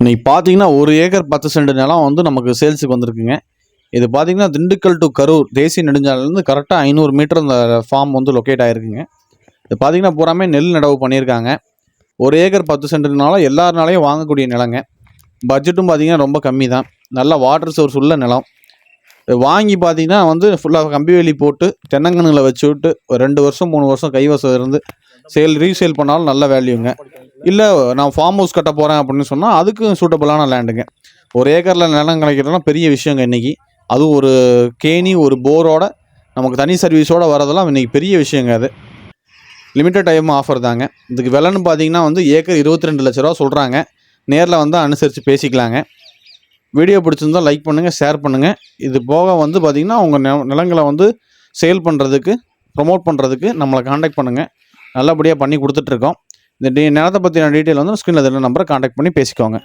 இன்னைக்கு பார்த்தீங்கன்னா ஒரு ஏக்கர் பத்து சென்ட் நிலம் வந்து நமக்கு சேல்ஸுக்கு வந்திருக்குங்க. இது பார்த்தீங்கன்னா திண்டுக்கல் டு கரூர் தேசிய நெடுஞ்சாலையிலேருந்து கரெக்டாக ஐநூறு மீட்டர் அந்த ஃபார்ம் வந்து லொக்கேட் ஆகிருக்குங்க இது பார்த்தீங்கன்னா பூராமே நெல் நடவு பண்ணியிருக்காங்க. ஒரு ஏக்கர் பத்து சென்ட்னால எல்லாருனாலையும் வாங்கக்கூடிய நிலங்க. பட்ஜெட்டும் பார்த்தீங்கன்னா ரொம்ப கம்மி தான் நல்ல வாட்டர் சோர்ஸ் உள்ள நிலம். வாங்கி பார்த்தீங்கன்னா வந்து ஃபுல்லாக கம்பி வேலி போட்டு தென்னங்கன்றுகளை வச்சு விட்டு ஒரு ரெண்டு வருஷம் மூணு வருஷம் கைவசம் இருந்து சேல் ரீசேல் பண்ணாலும் நல்ல வேல்யூங்க இல்லை நான் ஃபார்ம் ஹவுஸ் கட்ட போகிறேன் அப்படின்னு சொன்னால் அதுக்கும் சூட்டபுளான லேண்டுங்க ஒரு ஏக்கரில் நிலம் கிடைக்கிறதுனா பெரிய விஷயங்க இன்றைக்கி அதுவும் ஒரு கேணி ஒரு போரோட நமக்கு தனி சர்வீஸோட வரதெல்லாம் இன்றைக்கி பெரிய விஷயங்க அது. லிமிட்டட் டைம் ஆஃபர் தாங்க. இதுக்கு விலைன்னு பார்த்தீங்கன்னா வந்து ஏக்கர் இருபத்தி ரெண்டு லட்ச ரூபா சொல்கிறாங்க நேரில் வந்து அனுசரித்து பேசிக்கலாங்க. வீடியோ பிடிச்சிருந்தா லைக் பண்ணுங்கள் ஷேர் பண்ணுங்கள் இது போக வந்து பார்த்திங்கன்னா உங்கள் நெ நிலங்களை வந்து சேல் பண்ணுறதுக்கு ப்ரொமோட் பண்ணுறதுக்கு நம்மளை காண்டாக்ட் பண்ணுங்கள் நல்லபடியாக பண்ணி கொடுத்துட்ருக்கோம் இந்த நிலத்தை பற்றின டீட்டெயில் வந்து ஸ்க்ரீனில் தெரியல நம்பரை காண்டாக்ட் பண்ணி பேசிக்கோங்க.